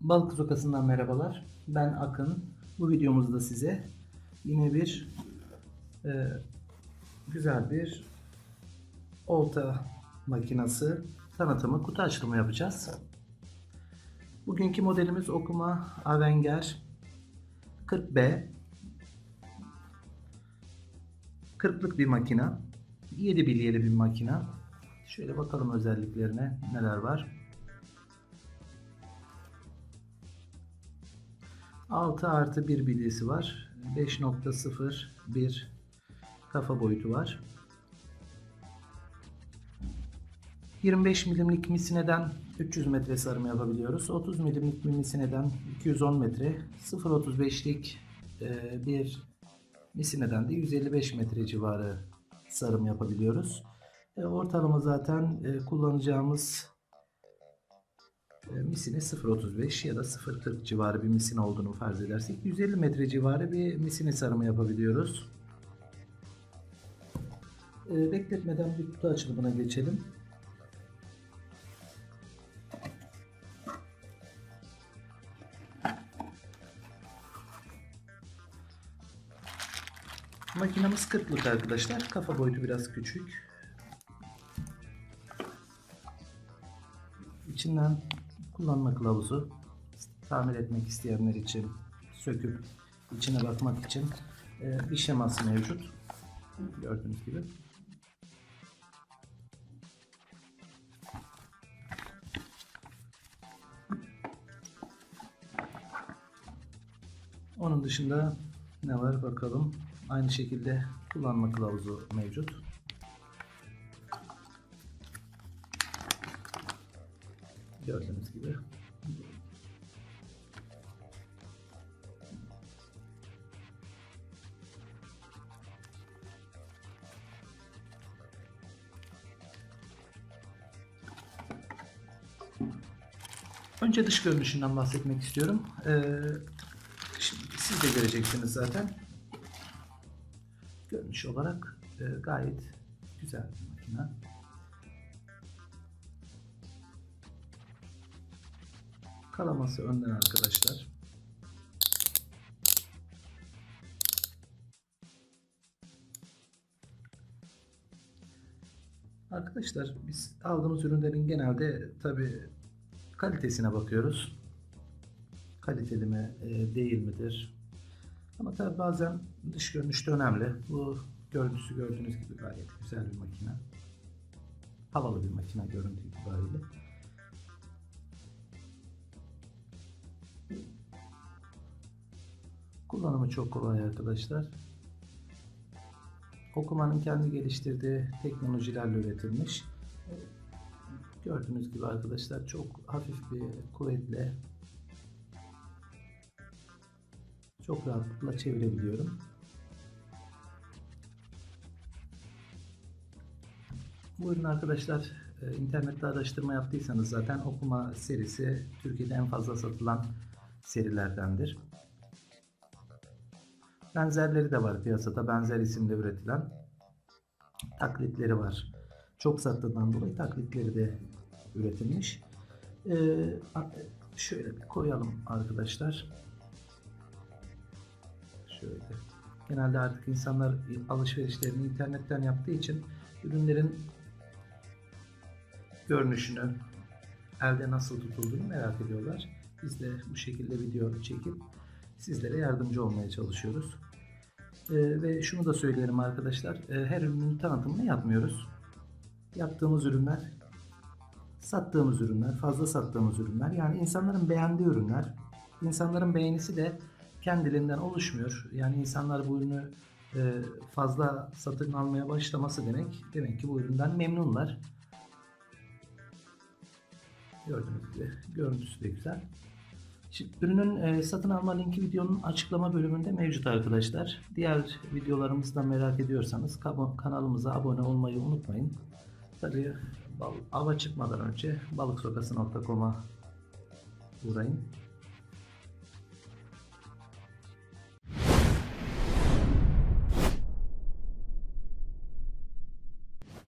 Balık Sokası'ndan merhabalar. Ben Akın. Bu videomuzda size yine bir e, güzel bir olta makinası tanıtımı, kutu açılımı yapacağız. Bugünkü modelimiz Okuma Avenger 40B. 40'lık bir makina. 7 bilyeli bir makina. Şöyle bakalım özelliklerine neler var. 6 artı 1 bilyesi var. 5.0 bir kafa boyutu var. 25 milimlik misineden 300 metre sarım yapabiliyoruz. 30 milimlik misineden 210 metre. 0.35'lik e, bir misineden de 155 metre civarı sarım yapabiliyoruz. E, ortalama zaten e, kullanacağımız misine 0.35 ya da 0.40 civarı bir misine olduğunu farz edersek 150 metre civarı bir misine sarımı yapabiliyoruz. E, bekletmeden bir kutu açılımına geçelim. Makinamız 40'lık arkadaşlar. Kafa boyutu biraz küçük. İçinden kullanma kılavuzu tamir etmek isteyenler için söküp içine bakmak için e, bir şeması mevcut. Gördüğünüz gibi. Onun dışında ne var bakalım. Aynı şekilde kullanma kılavuzu mevcut. Gördüğünüz gibi. Önce dış görünüşünden bahsetmek istiyorum. Ee, şimdi siz de göreceksiniz zaten. Görünüş olarak e, gayet güzel bir makine. Kalaması önden arkadaşlar. Arkadaşlar biz aldığımız ürünlerin genelde tabi kalitesine bakıyoruz. Kaliteli mi e, değil midir? Ama tabi bazen dış görünüş de önemli. Bu görüntüsü gördüğünüz gibi gayet güzel bir makine. Havalı bir makine görüntü itibariyle. Kullanımı çok kolay arkadaşlar. Okumanın kendi geliştirdiği teknolojilerle üretilmiş. Gördüğünüz gibi arkadaşlar çok hafif bir kuvvetle çok rahatlıkla çevirebiliyorum. Bu ürün arkadaşlar e, internette araştırma yaptıysanız zaten okuma serisi Türkiye'de en fazla satılan serilerdendir. Benzerleri de var piyasada. Benzer isimle üretilen taklitleri var. Çok sattığından dolayı taklitleri de üretilmiş. Ee, şöyle bir koyalım arkadaşlar. Şöyle. Genelde artık insanlar alışverişlerini internetten yaptığı için ürünlerin görünüşünü, elde nasıl tutulduğunu merak ediyorlar. Biz de bu şekilde video çekip sizlere yardımcı olmaya çalışıyoruz. Ee, ve şunu da söyleyelim arkadaşlar, e, her ürünün tanıtımını yapmıyoruz. Yaptığımız ürünler, sattığımız ürünler, fazla sattığımız ürünler, yani insanların beğendiği ürünler, insanların beğenisi de kendiliğinden oluşmuyor. Yani insanlar bu ürünü e, fazla satın almaya başlaması demek, demek ki bu üründen memnunlar. Gördüğünüz gibi görüntüsü de güzel. Şimdi ürünün e, satın alma linki videonun açıklama bölümünde mevcut arkadaşlar. Diğer videolarımızı da merak ediyorsanız kanalımıza abone olmayı unutmayın. Tabii ava çıkmadan önce balıksokası.com'a uğrayın.